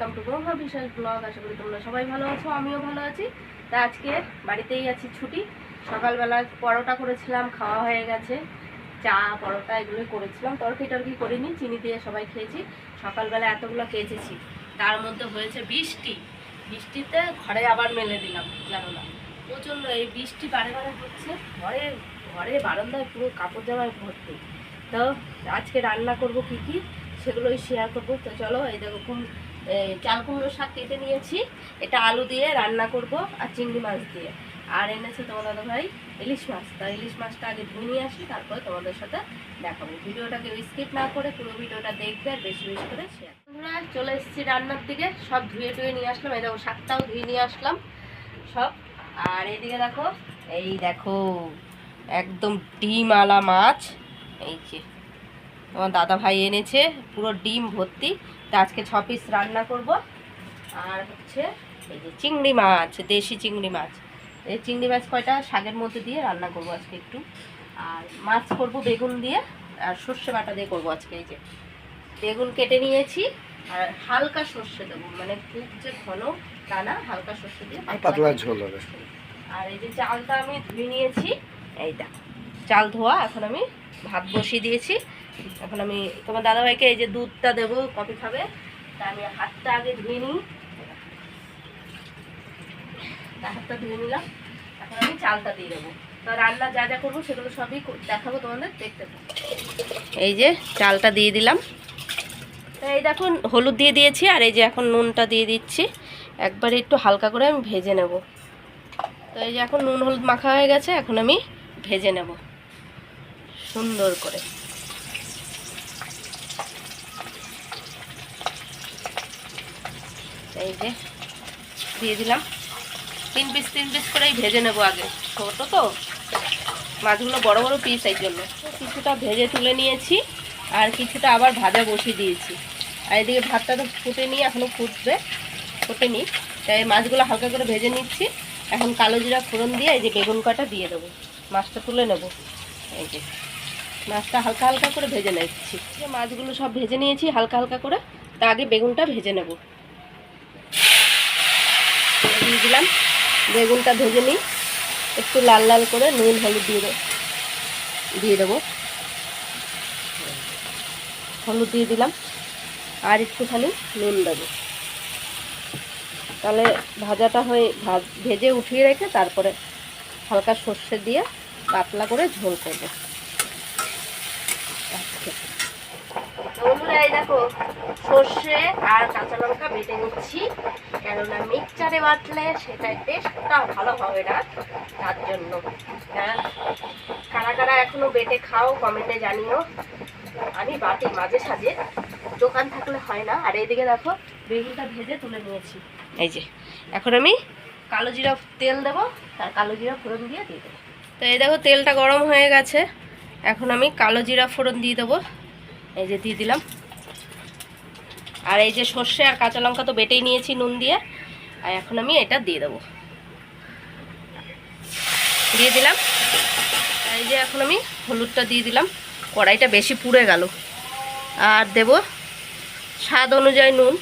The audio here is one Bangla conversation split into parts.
Welcome to Brahma Bishal blog আশা করি তোমরা সবাই ভালো আছো, আমিও ভালো আছি। তা আজকে বাড়িতেই আছি ছুটি। সকালবেলা পরোটা করেছিলাম, খাওয়া হয়ে গেছে। চা, পরোটা এগুলোই করেছিলাম। তরকি টরকি করিনি, চিনি দিয়ে সবাই খেয়েছি। সকালবেলা এতগুলো কেচেছি। তার মধ্যে হয়েছে বৃষ্টি। বৃষ্টিতে ঘরে আবার মেলে দিলাম, জানো না। প্রচণ্ড এই বৃষ্টি বারে বারে হচ্ছে। ঘরে ঘরে বারান্দায় পুরো কাপড় জামায় ভর্তি। তো আজকে রান্না করব কি কি? সেগুলোই শেয়ার করব। তো চলো, এই দেখো চাল কুমড়ো শাক কেটে নিয়েছি। এটা আলু দিয়ে রান্না করব আর চিংড়ি মাছ দিয়ে। আর এনেছে তোমাদের ভাই ইলিশ মাছ। তা ইলিশ মাছটা আগে ধুয়ে নিয়ে আসি, তারপরে তোমাদের সাথে দেখাবো। ভিডিওটাকে স্কিপ না করে পুরো ভিডিওটা দেখবে আর বেশি বেশি করে শেয়ার বন্ধুরা চলে এসেছি রান্নার দিকে। সব ধুয়ে টুয়ে নিয়ে আসলাম। এই দেখো শাকটাও ধুয়ে নিয়ে আসলাম সব। আর এইদিকে দেখো, এই দেখো, একদম ডিম আলা মাছ। এই যে আমার দাদা ভাই এনেছে পুরো ডিম ভর্তি। তো আজকে ছ পিস রান্না করব। আর হচ্ছে এই যে চিংড়ি মাছ দেশি চিংড়ি মাছ। এই চিংড়ি মাছ কয়টা? শাকের মধ্যে দিয়ে রান্না করব আজকে একটু। আর মাছ করব বেগুন দিয়ে আর সর্ষে বাটা দিয়ে করব আজকে এই যে। বেগুন কেটে নিয়েছি আর হালকা সর্ষে দেবো। মানে খুব যে ঘন তা না হালকা সর্ষে দিয়ে পাতলা ঝোল হবে। আর এই যে চালটা আমি ধুয়ে নিয়েছি এইটা চাল ধোয়া এখন আমি ভাত বসিয়ে দিয়েছি। এখন আমি তোমার দাদাভাইকে এই যে দুধটা দেবো, কফি খাবে। তা আমি হাতটা আগে ধুয়ে নিই। হাতটা ধুয়ে নিলাম। এখন আমি চালটা দিয়ে দেবো। তো রান্না যা যা করব সেগুলো সবই দেখাবো তোমাদের, দেখতে এই যে চালটা দিয়ে দিলাম। এই দেখো, হলুদ দিয়ে দিয়েছি, আর এই যে এখন নুনটা দিয়ে দিচ্ছি। একবারে একটু হালকা করে আমি ভেজে নেব। তো এই যে এখন নুন হলুদ মাখা হয়ে গেছে, এখন আমি ভেজে নেব। সুন্দর করে। এই যে, দিয়ে দিলাম। তিন পিস তিন পিস করেই ভেজে নেব আগে। ছোটো তো। মাছগুলো বড় বড় পিস এই জন্য। কিছুটা ভেজে তুলে নিয়েছি, আর কিছুটা আবার ভাজা বসিয়ে দিয়েছি। আর এদিকে ভাতটা তো ফুটে নিয়ে এখনও ফুটবে ফুটে নিই তাই মাছগুলো হালকা করে ভেজে নিচ্ছি। এখন কালো জিরা ফোড়ন দিয়ে এই যে বেগুন কাটা দিয়ে দেবো। মাছটা তুলে নেব। এই যে, মাছটা হালকা হালকা করে ভেজে নিচ্ছি। মাছগুলো সব ভেজে নিয়েছি হালকা হালকা করে। তা আগে বেগুনটা ভেজে নেব। দিয়ে দিলাম। বেগুনটা ভেজে নিই। একটু লাল লাল করে নুন, হলুদ দিয়ে দেবো। দিয়ে দেবো। হলুদ দিয়ে দিলাম। আর একটুখানি নুন দেবো। তাহলে ভাজাটা হয়ে ভাজ উঠিয়ে রেখে তারপরে হালকা সর্ষে দিয়ে পাতলা করে ঝোল করব। আচ্ছা। দেখো সর্ষে আর কাঁচা লঙ্কা বেটে নিচ্ছি। কেননা মিক্সচারে বাটলে সেটা টেস্টটা ভালো হবে না, তার জন্য। হ্যাঁ কারা কারা এখনও বেটে খাও, কমেন্টে জানিও। আমি বাটি মাঝে সাঝে, দোকান থাকলে হয় না। আর এইদিকে দেখো, বেগুনটা ভেজে তুলে নিয়েছি। এই যে, এখন আমি কালো জিরা তেল দেবো, আর কালো জিরা ফোড়ন দিয়ে দিয়ে দেবো। তো এই দেখো, তেলটা গরম হয়ে গেছে। এখন আমি কালো জিরা ফোড়ন দিয়ে দেবো। এই যে দিয়ে দিলাম। আর এই যে সর্ষে আর কাঁচা লঙ্কা তো বেটেই নিয়েছি নুন দিয়ে, আর এখন আমি এটা দিয়ে দেবো। দিয়ে দিলাম। এই যে এখন আমি হলুদটা দিয়ে দিলাম। কড়াইটা বেশি পুড়ে গেল। আর দেব স্বাদ অনুযায়ী নুন।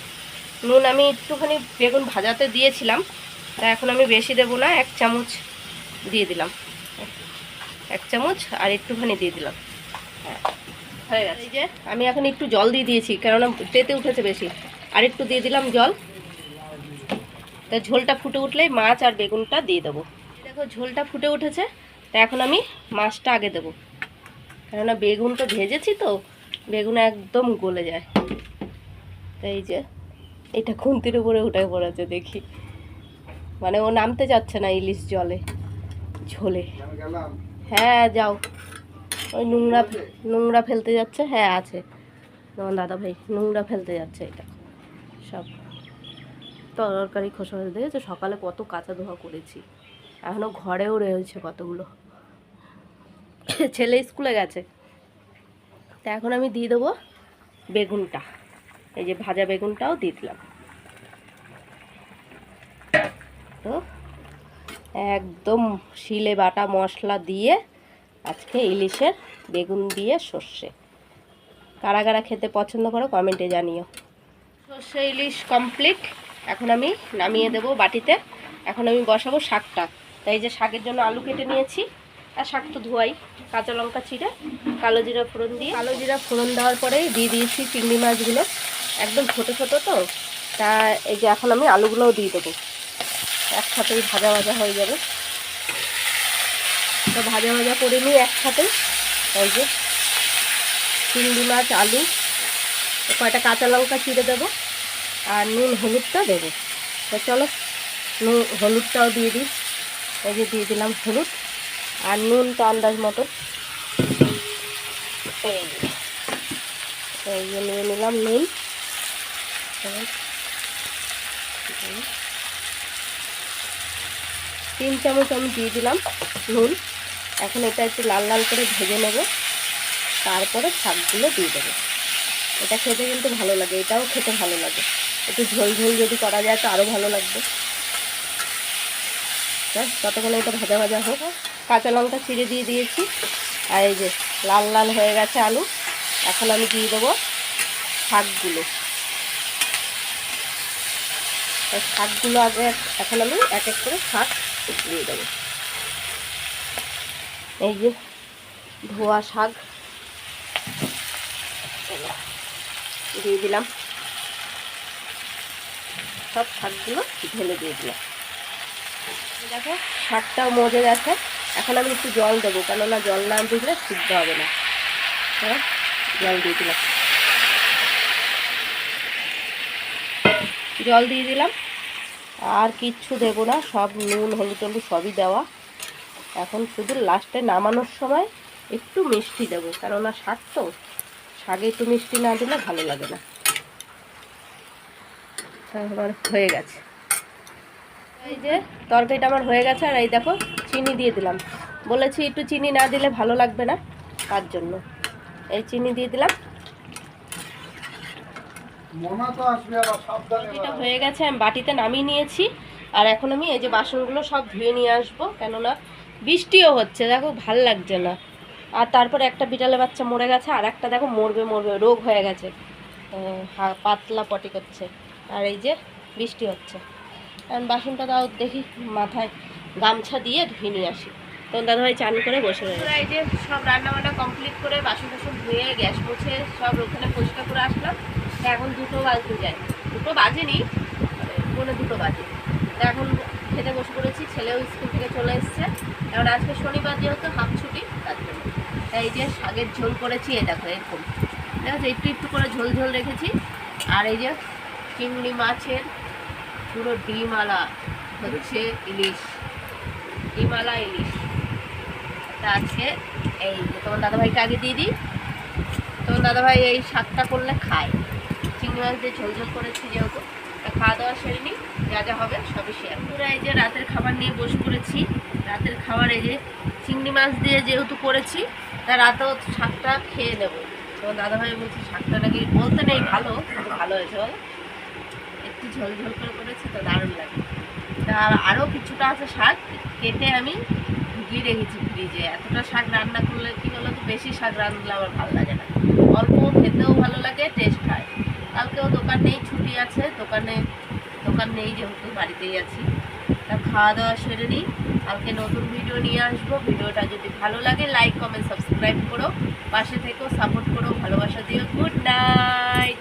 নুন আমি একটুখানি বেগুন ভাজাতে দিয়েছিলাম। তা এখন আমি বেশি দেবো না, এক চামচ দিয়ে দিলাম। এক চামচ আর একটুখানি দিয়ে দিলাম। হ্যাঁ। হয়ে গেছে। এই যে আমি এখন একটু জল দিয়ে দিয়েছি কেননা তেতে উঠেছে বেশি। আর একটু দিয়ে দিলাম জল। তা ঝোলটা ফুটে উঠলেই মাছ আর বেগুনটা দিয়ে দেবো। দেখো ঝোলটা ফুটে উঠেছে তা এখন আমি মাছটা আগে দেবো। কেননা বেগুন তো ভেজেছি তো বেগুন একদম গলে যায়। তাই এই যে এটা খুন্তির উপরে উঠে পড়েছে দেখি। মানে ও নামতে যাচ্ছে না ইলিশ জলে ঝোলে। হ্যাঁ যাও। ওই নোংরা নোংরা ফেলতে যাচ্ছে। হ্যাঁ আছে। তোমার দাদা ভাই, নোংরা ফেলতে যাচ্ছে এটা। সব তরকারি খোসা হয়ে দিয়েছে সকালে কত কাঁচা ধোয়া করেছি। এখনও ঘরেও রয়েছে কতগুলো। ছেলে স্কুলে গেছে। তা এখন আমি দিয়ে দেবো বেগুনটা। এই যে ভাজা বেগুনটাও দিয়ে দিলাম। তো একদম শিলে বাটা মশলা দিয়ে আজকে ইলিশের বেগুন দিয়ে সর্ষে। কারা কারা খেতে পছন্দ করো কমেন্টে জানিও। সর্ষে ইলিশ কমপ্লিট এখন আমি নামিয়ে দেব বাটিতে। এখন আমি বসাবো শাকটা। তাই যে শাকের জন্য আলু কেটে নিয়েছি, আর শাক তো ধোয়াই। কাঁচা লঙ্কা চিড়ে কালো জিরা ফোড়ন দিয়ে, কালো জিরা ফোড়ন দেওয়ার পরে দিয়ে দিয়েছি চিংড়ি মাছগুলো। একদম ছোটো ছোটো তো। তা এই যে এখন আমি আলুগুলোও দিয়ে দেবো। একসাথেই ভাজা ভাজা হয়ে যাবে। তো ভাজা ভাজা করে নিই একসাথে। ওই যে চিংড়ি মাছ, আলু, কয়টা কাঁচা লঙ্কা চিড়ে দেবো আর নুন হলুদটা দেবো। তো চলো, নুন হলুদটাও দিয়ে দিই। এই যে দিয়ে দিলাম হলুদ আর নুনটা আন্দাজ মতো। এই এই যে নিয়ে নিলাম নুন। তিন চামচ আমি দিয়ে দিলাম নুন। এখন এটা একটু লাল লাল করে ভেজে নেব। তারপরে শাকগুলো দিয়ে দেবো। এটা খেতে কিন্তু ভালো লাগে, এটাও খেতে ভালো লাগে। একটু ঝোল ঝোল যদি করা যায় তো আরও ভালো লাগবে। ততক্ষণে এটা ভাজা ভাজা হোক। কাঁচা লঙ্কা চিড়ে দিয়ে দিয়েছি। আর এই যে লাল লাল হয়ে গেছে আলু, এখন আমি দিয়ে দেবো শাকগুলো। শাকগুলো আগে এখন আমি এক এক করে শাক দিয়ে দেবো। এই যে ধোয়া শাক। দিয়ে দিলাম। সব শাকগুলো ঢেলে দিয়ে দিলাম। দেখো, শাকটাও মজে গেছে। এখন আমি একটু জল দেবো, কেননা জল না দিলে সিদ্ধ হবে না। হ্যাঁ জল দিয়ে দিলাম। জল দিয়ে দিলাম। আর কিচ্ছু দেবো না, সব নুন, হলুদ টলুদ সবই দেওয়া। এখন শুধু লাস্টে নামানোর সময় একটু মিষ্টি দেবো কেননা শাক তো। শাকে একটু মিষ্টি না দিলে ভালো লাগে না। আমার হয়ে গেছে। এই যে তরকারিটা আমার হয়ে গেছে আর এই দেখো চিনি দিয়ে দিলাম। বলেছি একটু চিনি না দিলে ভালো লাগবে না তার জন্য। এই চিনি দিয়ে দিলাম। এটা হয়ে গেছে আমি বাটিতে নামিয়ে নিয়েছি। আর এখন আমি এই যে বাসনগুলো সব ধুয়ে নিয়ে আসব কেননা বৃষ্টিও হচ্ছে, দেখো ভালো লাগছে না। আর তারপরে একটা বিড়ালে বাচ্চা মরে গেছে, আর একটা দেখো মরবে মরবে, রোগ হয়ে গেছে। পাতলা পটি করছে। আর এই যে বৃষ্টি হচ্ছে। এখন বাসনটা তাও দেখি মাথায় গামছা দিয়ে ধুয়ে নিয়ে আসি। তখন দাদাভাই চান করে বসে রয়েছে এই যে সব রান্না বান্না কমপ্লিট করে বাসন টাসন ধুয়ে গ্যাস মুছে সব ওখানে পরিষ্কার করে আসলাম। এখন দুটো বাজতে যায়। দুটো বাজেনি মানে দুটো বাজে। এখন খেতে বসে পড়েছি, ছেলেও স্কুল থেকে চলে এসছে। এখন আজকে শনিবার যেহেতু হাফ ছুটি, তার জন্য তাই এই যে শাকের ঝোল করেছি এই দেখো এরকম। ঠিক আছে, একটু একটু করে ঝোল ঝোল রেখেছি। আর এই যে চিংড়ি মাছের পুরো ডিমালা হচ্ছে ইলিশ। ডিমালা ইলিশ। তা আজকে এই তোমার দাদাভাইকে আগে দিয়ে দিই। তোমার দাদাভাই এই শাকটা করলে খায়। চিংড়ি মাছ দিয়ে ঝোল ঝোল করেছি যেহেতু। খাওয়া দাওয়া সেরে নিই, যা যা হবে সবই শেয়ার পুরো এই যে রাতের খাবার নিয়ে বসে পড়েছি, রাতের খাবার এই যে চিংড়ি মাছ দিয়ে যেহেতু করেছি, তা রাতেও শাকটা খেয়ে নেব। তোমার দাদাভাই বলছে শাকটা নাকি বলতে নেই, ভালো, কিন্তু ভালো হয়েছে একটু ঝোল ঝোল করে করেছি, তো দারুণ লাগে। তা আরও কিছুটা আছে শাক, কেটে আমি ঢুকিয়ে রেখেছি ফ্রিজে এতটা শাক রান্না করলে কি বলো তো বেশি শাক রান্নলে আমার ভালো লাগে না। অল্প খেতেও ভালো লাগে টেস্ট হয়। কালকেও দোকান নেই, ছুটি আছে। দোকানে, দোকান নেই যেহেতু, বাড়িতেই আছি। তা খাওয়া দাওয়া সেরে নিই। কালকে নতুন ভিডিও নিয়ে আসব। ভিডিওটা যদি ভালো লাগে লাইক কমেন্ট সাবস্ক্রাইব করো। পাশে থেকেও সাপোর্ট করো। ভালোবাসা দিও। Good night